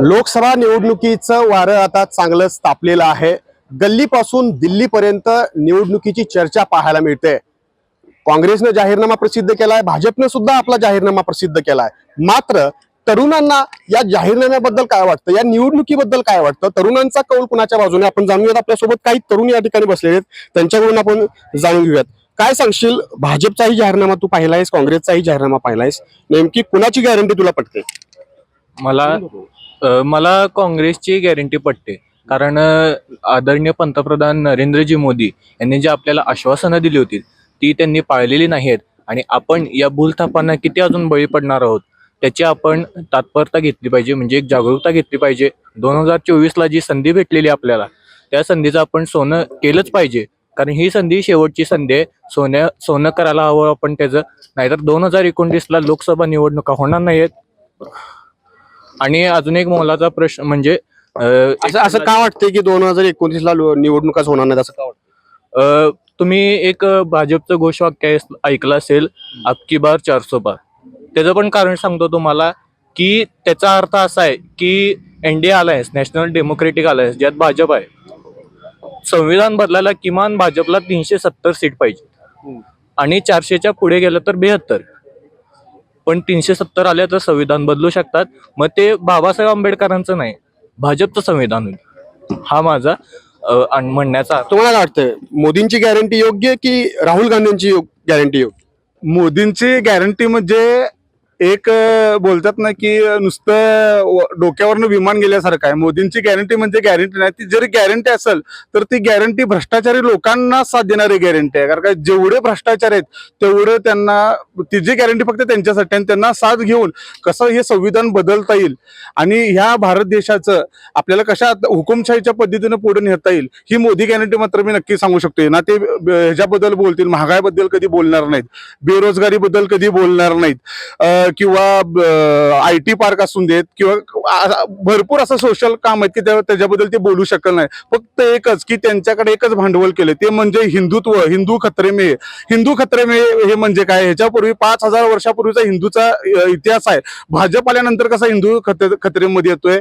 लोकसभा निवडणुकीचं वारं आता चांगलंच तापलेलं आहे. गल्लीपासून दिल्लीपर्यंत निवडणुकीची चर्चा पाहायला मिळते. काँग्रेसनं जाहीरनामा प्रसिद्ध केलाय भाजपनं सुद्धा आपला जाहीरनामा प्रसिद्ध केलाय. मात्र तरुणांना या जाहीरनाम्याबद्दल काय वाटतं? या निवडणुकीबद्दल काय वाटतं? तरुणांचा कौल कुणाच्या बाजूने? आपण जाणूयात आपल्यासोबत. काही तरुण या ठिकाणी बसलेले आहेत. त्यांच्याकडून आपण जाणून घेऊयात काय सांगशील? भाजपचाही जाहीरनामा तू पाहिलायस काँग्रेसचाही जाहीरनामा पाहिलायस. नेमकी कुणाची गॅरंटी तुला पटते? मला अ, मला काँग्रेसची गॅरंटी पटते. कारण अ, आदरणीय पंतप्रधान नरेंद्रजी मोदी यांनी जी आपल्याला आश्वासनं दिली होती ती त्यांनी पाळलेली नाहीत आणि आपण या भूलथापांना किती अजून बळी पडणार आहोत त्याची आपण तात्परता घेतली पाहिजे म्हणजे एक जागरूकता घेतली पाहिजे. दोन हजार चोवीसला जी संधी भेटलेली आपल्याला त्या संधीचं आपण सोनं केलंच पाहिजे. कारण ही संधी शेवटची संधी आहे. सोन्या सोनं करायला हवं आपण त्याचं. नाहीतर दोन हजार एकोणतीसला लोकसभा निवडणुका होणार नाहीत आणि अजून एक मोलाचा प्रश्न म्हणजे असं असं का वाटतंय की दोन हजार एकोणतीस ला निवडणुकाच होणार नाही असं का वाटतं तुम्ही एक भाजपचं घोषवाक्य ऐकलं असेल अबकी बार चारसो बार. त्याचं पण कारण सांगतो तुम्हाला की त्याचा अर्थ असा आहे की NDA alliance national democratic alliance ज्यात भाजप आहे संविधान बदलायला किमान भाजपला तीनशे सत्तर सीट पाहिजे आणि चारशेच्या पुढे गेलं तर बेहत्तर. पण तीनशे सत्तर आल्या तर संविधान बदलू शकतात. मग ते बाबासाहेब आंबेडकरांचं नाही भाजपचं संविधान होईल. हा माझा म्हणण्याचा अर्थ. तुम्हाला वाटतंय मोदींची गॅरंटी योग्य की राहुल गांधींची गॅरंटी योग्य? मोदींची गॅरंटी म्हणजे एक बोलतात ना की नुसतं डोक्यावरनं विमान गेल्यासारखं आहे. मोदींची गॅरंटी म्हणजे गॅरंटी नाही. ती जरी गॅरंटी असेल तर ती गॅरंटी भ्रष्टाचारी लोकांना साथ देणारी गॅरंटी आहे. कारण का जेवढे भ्रष्टाचार आहेत तेवढे त्यांना तिची गॅरंटी फक्त त्यांच्यासाठी आणि त्यांना साथ घेऊन कसं हे संविधान बदलता येईल? आणि ह्या भारत देशाचं आपल्याला कशा हुकुमशाहीच्या पद्धतीनं पुढे नेता येईल ही मोदी गॅरंटी मात्र मी नक्की सांगू शकतो. ना ते ह्याच्याबद्दल बोलतील. महागाईबद्दल कधी बोलणार नाहीत. बेरोजगारीबद्दल कधी बोलणार नाहीत. किंवा आय टी पार्क असून देत किंवा भरपूर असं सोशल काम आहेत की त्या- त्याच्याबद्दल ते बोलू शकत नाही. फक्त एकच की त्यांच्याकडे एकच भांडवल केलं ते म्हणजे हिंदुत्व हिंदू खत्रे में हिंदू खत्रे में हे म्हणजे काय? ह्याच्यापूर्वी पाच हजार वर्षापूर्वीचा हिंदूचा इतिहास आहे. भाजप आल्यानंतर कसा हिंदू खत्रे खत्रेमध्ये येतोय?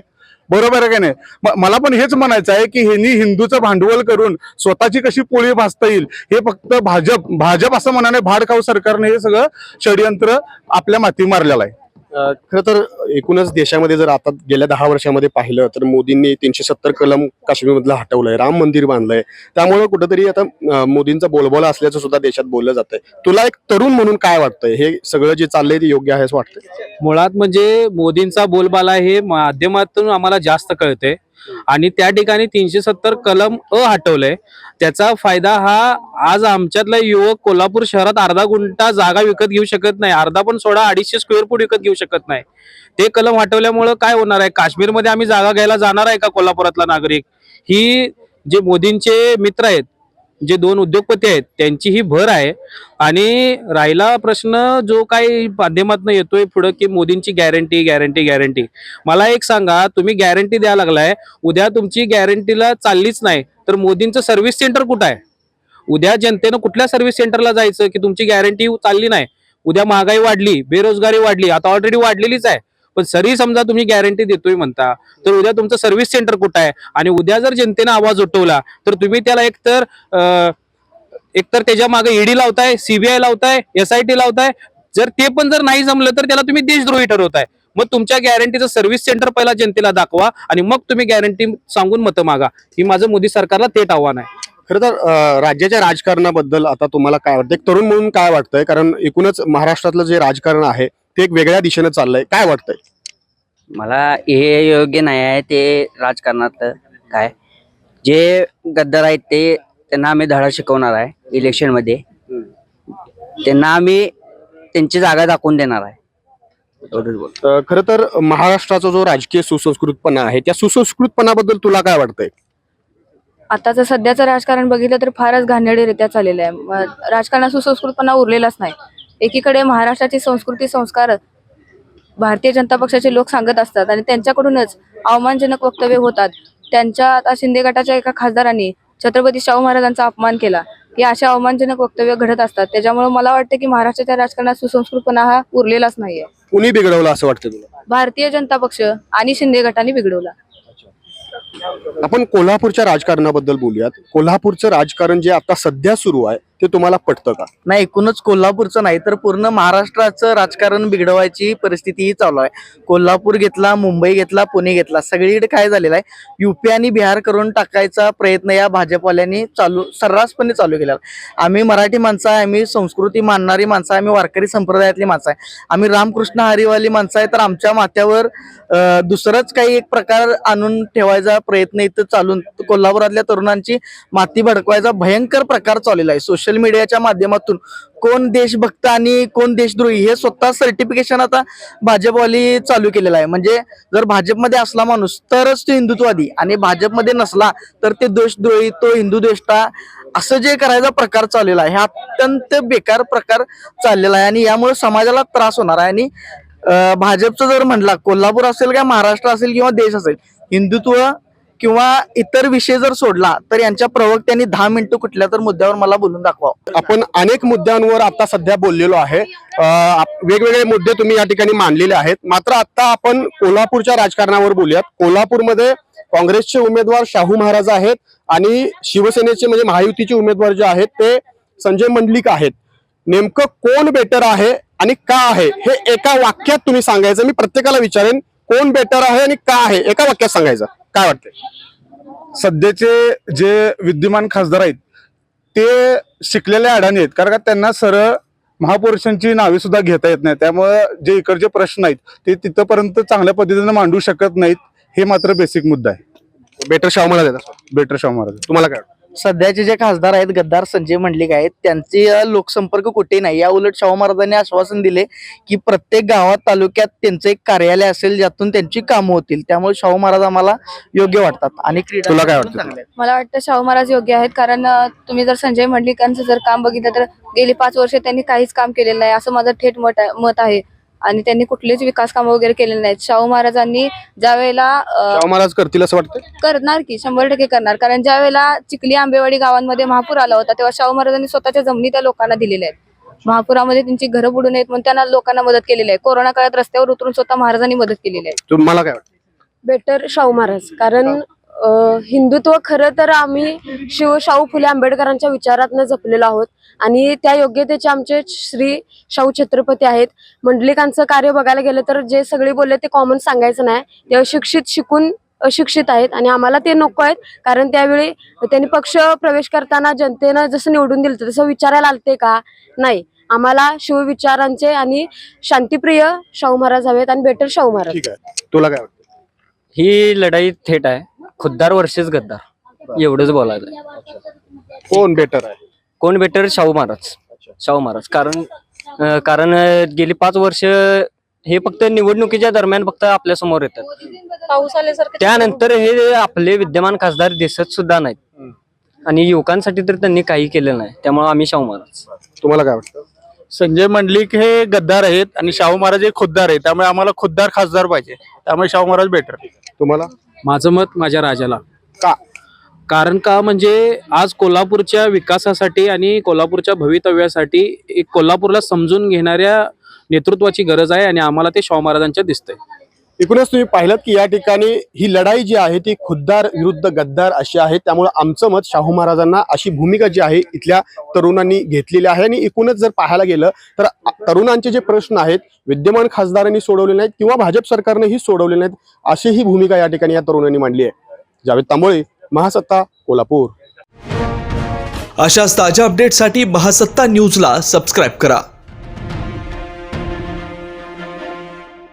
बरोबर आहे का नाही? मला पण हेच म्हणायचं आहे की ह्यांनी हिंदूचं भांडवल करून स्वतःची कशी पोळी भासता येईल हे फक्त भाजप भाजप असं म्हणाने भाडखाऊ सरकारने हे सगळं षडयंत्र आपल्या माती मारलेलं आहे. खरं तर एकूणच देशामध्ये जर आता गेल्या दहा वर्षामध्ये पाहिलं तर मोदींनी तीनशे सत्तर कलम काश्मीरमधलं हटवलंय राम मंदिर बांधलंय. त्यामुळे कुठंतरी आता मोदींचा बोलबोला असल्याचं सुद्धा देशात बोललं जातंय. तुला एक तरुण म्हणून काय वाटतंय? हे सगळं जे चाललंय ते योग्य आहे असं वाटतंय? मुळात म्हणजे मोदींचा बोलबाला हे माध्यमातून आम्हाला जास्त कळते आणि त्या ठिकाणी तीनशे सत्तर कलम अ हटवलंय. त्याचा फायदा हा आज आमच्यातला युवक कोल्हापूर शहरात अर्धा गुंठा जागा विकत घेऊ शकत नाही. अर्धा पण सोडा अडीचशे स्क्वेअर फूट विकत घेऊ शकत नाही. ते कलम हटवल्यामुळं काय होणार आहे? काश्मीरमध्ये आम्ही जागा घ्यायला जाणार आहे का कोल्हापुरातला नागरिक? ही जे मोदींचे मित्र आहेत जे दोन उद्योगपती आहेत त्यांची ही भर आहे. आणि राहिला प्रश्न जो काही माध्यमातून येतोय पुढं की मोदींची गॅरंटी गॅरंटी गॅरंटी मला एक सांगा तुम्ही गॅरंटी द्यायला लागलाय. उद्या तुमची गॅरंटीला चाललीच नाही. तर मोदींचं सर्व्हिस सेंटर कुठं आहे? उद्या जनतेनं कुठल्या सर्व्हिस सेंटरला जायचं की तुमची गॅरंटी चालली नाही? उद्या महागाई वाढली बेरोजगारी वाढली आता ऑलरेडी वाढलेलीच आहे. पण सरी समजा तुम्ही गॅरंटी देतोय म्हणता तर उद्या तुमचं सर्व्हिस सेंटर कुठं आहे? आणि उद्या जर जनतेनं आवाज उठवला तर तुम्ही त्याला एकतर एकतर त्याच्यामागे ईडी लावताय सीबीआय लावताय एस आय टी लावताय. जर ते पण जर नाही जमलं तर त्याला तुम्ही देशद्रोही ठरवताय. मग तुमच्या गॅरंटीचं सर्व्हिस सेंटर पहिला जनतेला दाखवा आणि मग तुम्ही गॅरंटी सांगून मतं मागा. ही माझं मोदी सरकारला थेट आव्हान आहे. खरं तर राज्याच्या राजकारणाबद्दल आता तुम्हाला काय वाटतं? एक तरुण म्हणून काय वाटतंय? कारण एकूणच महाराष्ट्रातलं जे राजकारण आहे ते एक वेगळ्या दिशेनं चाललंय. काय वाटतंय? मला हे योग्य नाही आहे ते राजकारणात काय? जे गद्दार आहेत ते त्यांना आम्ही धडा शिकवणार आहे इलेक्शनमध्ये. त्यांना आम्ही त्यांची जागा दाखवून देणार आहे. अं, खरं तर महाराष्ट्राचा जो राजकीय सुसंस्कृतपणा आहे त्या सुसंस्कृतपणाबद्दल तुला काय वाटतंय? आताचं सध्याचं राजकारण बघितलं तर फारच घाणेरडीरित्या चाललेलं आहे. म- राजकारणात सुसंस्कृतपणा उरलेलाच नाही. एकीकडे महाराष्ट्राची संस्कृती संस्कार भारतीय जनता पक्षाचे लोक सांगत असतात आणि त्यांच्याकडूनच अवमानजनक वक्तव्य होतात. त्यांच्या आता शिंदे गटाच्या एका खासदारांनी छत्रपती शाहू महाराजांचा अपमान केला. की अशा अवमानजनक वक्तव्य घडत असतात. त्याच्यामुळे मला वाटतं की महाराष्ट्राच्या राजकारणात सुसंस्कृतपणा हा उरलेलाच नाहीये. कुणी बिघडवलं असं वाटतं तुला? भारतीय जनता पक्ष आणि शिंदे गटाने बिघडवला. आपण कोल्हापूरच्या राजकारणाबद्दल बोलूयात. कोल्हापूरचं राजकारण जे आता सध्या सुरू आहे ते तुम्हाला पटतं का? नाही एकूणच कोल्हापूरचं नाही तर पूर्ण महाराष्ट्राचं राजकारण बिघडवायची परिस्थिती ही चालू आहे. कोल्हापूर घेतला मुंबई घेतला पुणे घेतला सगळीकडे काय झालेलं आहे? युपी आणि बिहार करून टाकायचा प्रयत्न या भाजपवाल्यांनी चालू सर्रासपणे चालू केला आहे. आम्ही मराठी माणसं आहे आम्ही संस्कृती मानणारी माणसं आहे आम्ही वारकरी संप्रदायातली माणसं आहे. आम्ही रामकृष्ण हरिवाली माणसं आहे तर आमच्या माथ्यावर दुसरंच काही एक प्रकार आणून ठेवायचा प्रयत्न इथं चालून कोल्हापुरातल्या तरुणांची माती भडकवायचा भयंकर प्रकार चाललेला आहे. सोशल सोशल मीडियाच्या माध्यमातून कोण देशभक्त आणि कोण देशद्रोही हे स्वतः सर्टिफिकेशन आता भाजपवाली चालू केलेलं आहे. म्हणजे जर भाजपमध्ये असला माणूस तरच तो हिंदुत्ववादी. आणि भाजपमध्ये नसला तर ते देशद्रोही तो हिंदू देष्टा असं जे करायचा प्रकार चाललेला आहे हा अत्यंत बेकार प्रकार चाललेला आहे. आणि यामुळे समाजाला त्रास होणार आहे. आणि भाजपचं जर म्हणला कोल्हापूर असेल का महाराष्ट्र असेल किंवा देश असेल हिंदुत्व किंवा इतर विषय जर सोडला तर यांच्या प्रवक्त्यांनी दहा मिनिटं कुठल्या तर मुद्द्यावर मला बोलून दाखवा आपण अनेक मुद्द्यांवर आता सध्या बोललेलो आहे. वेगवेगळे मुद्दे तुम्ही या ठिकाणी मांडलेले आहेत. मात्र आता आपण कोल्हापूरच्या राजकारणावर बोलूयात. कोल्हापूरमध्ये काँग्रेसचे उमेदवार शाहू महाराज आहेत आणि शिवसेनेचे म्हणजे महायुतीचे उमेदवार जे आहेत ते संजय मंडलिक आहेत. नेमकं कोण बेटर आहे आणि का आहे हे एका वाक्यात तुम्ही सांगायचं. मी प्रत्येकाला विचारेन कोण बेटर आहे आणि का आहे? एका वाक्यात सांगायचं. काय वाटतंय? सध्याचे जे विद्यमान खासदार आहेत ते शिकलेल्या अडाणी आहेत. कारण का त्यांना सरळ महापुरुषांची नावे सुद्धा घेता येत नाही. त्यामुळे जे इकडचे प्रश्न आहेत ते तिथपर्यंत चांगल्या पद्धतीने मांडू शकत नाहीत हे मात्र बेसिक मुद्दा आहे. बेटर शाहू महाराज. बेटर शाहू महाराज तुम्हाला काय वाटतं? सध्याचे जे खासदार आहेत गद्दार संजय मंडलिक आहेत त्यांचे लोकसंपर्क कुठे नाही. या उलट शाहू महाराजांनी आश्वासन दिले की प्रत्येक गावात तालुक्यात त्यांचं एक कार्यालय असेल ज्यातून त्यांची कामं होतील. त्यामुळे शाहू महाराज आम्हाला योग्य वाटतात आणि क्रीडा तुला काय वाटतं? आहेत. मला वाटतं शाहू महाराज योग्य आहेत कारण अं, तुम्ही जर संजय मंडलिकांचं जर काम बघितलं तर गेली पाच वर्ष त्यांनी काहीच काम केलेलं नाही. असं माझं थेट मत आहे. मत आहे. आणि त्यांनी कुठलीच विकास कामं वगैरे केलेली नाहीत. शाहू महाराजांनी ज्या वेळेला शाहू महाराज करतील असं वाटतं करणार की शंभर टक्के करणार. कारण ज्या वेळेला चिखली आंबेवाडी गावांमध्ये महापूर आला होता तेव्हा शाहू महाराजांनी स्वतःच्या जमिनी त्या लोकांना दिलेल्या आहेत. महापुरामध्ये त्यांची घरं बुडून आहेत म्हणून त्यांना लोकांना मदत केलेली आहे. कोरोना काळात रस्त्यावर उतरून स्वतः महाराजांनी मदत केलेली आहे. तुम्हाला काय वाटतं? बेटर शाहू महाराज. कारण अ, हिंदुत्व खरं तर आम्ही शिव शाहू फुले आंबेडकरांच्या विचारातनं जपलेलो आहोत. आणि त्या योग्यतेचे आमचे श्री शाहू छत्रपती आहेत. मंडलिकांचं कार्य बघायला गेलं तर जे सगळे बोलले ते कॉमन सांगायचं नाही. ते अशिक्षित शिकून अशिक्षित आहेत आणि आम्हाला ते नको आहेत. कारण त्यावेळी त्यांनी पक्ष प्रवेश करताना जनतेनं जसं निवडून दिलं तसं विचारायला आलते का? नाही. आम्हाला शिवविचारांचे आणि शांतिप्रिय शाहू महाराज हवेत आणि बेटर शाहू महाराज. ठीक आहे. तुला काय वाटतं? ही लढाई थेट आहे. खुद्दार वर्षेच गद्दार. एवढंच बोलायचं. कोण बेटर आहे? कोण बेटर शाहू महाराज. शाहू महाराज. कारण अं, कारण अं, गेली पाच वर्ष हे फक्त निवडणुकीच्या दरम्यान फक्त आपल्यासमोर येतात. पाऊस आल्यासारखं त्यानंतर हे आपले विद्यमान खासदार दिसत सुद्धा नाहीत. आणि युवकांसाठी तर त्यांनी काही केलं नाही. त्यामुळे आम्ही शाहू महाराज. तुम्हाला काय वाटतं? संजय मंडलिक हे गद्दार आहेत आणि शाहू महाराज हे खुद्दार आहेत. त्यामुळे आम्हाला खुद्दार खासदार पाहिजे. त्यामुळे शाहू महाराज बेटर तुम्हाला? माझं मत माझ्या राजाला का? कारण का म्हणजे आज कोल्हापूरच्या विकासासाठी आणि कोल्हापूरच्या भवितव्यासाठी एक कोल्हापूरला समजून घेणाऱ्या नेतृत्वाची गरज आहे आणि आम्हाला ते शाहू महाराजांच्या दिसतंय एकूणच तुम्ही पाहिलं की या ठिकाणी ही लढाई जी आहे ती खुद्दार विरुद्ध गद्दार अशी आहे. त्यामुळे आमचं मत शाहू महाराजांना अशी भूमिका जी आहे इथल्या तरुणांनी घेतलेली आहे. आणि एकूणच जर पाहायला गेलं तर तरुणांचे जे प्रश्न आहेत विद्यमान खासदारांनी सोडवले नाहीत किंवा भाजप सरकारनेही सोडवले नाहीत अशी ही भूमिका या ठिकाणी या तरुणांनी मांडली आहे. जावेद तांबोळे महासत्ता कोल्हापूर. अशाच ताज्या अपडेटसाठी महासत्ता न्यूजला सबस्क्राईब करा.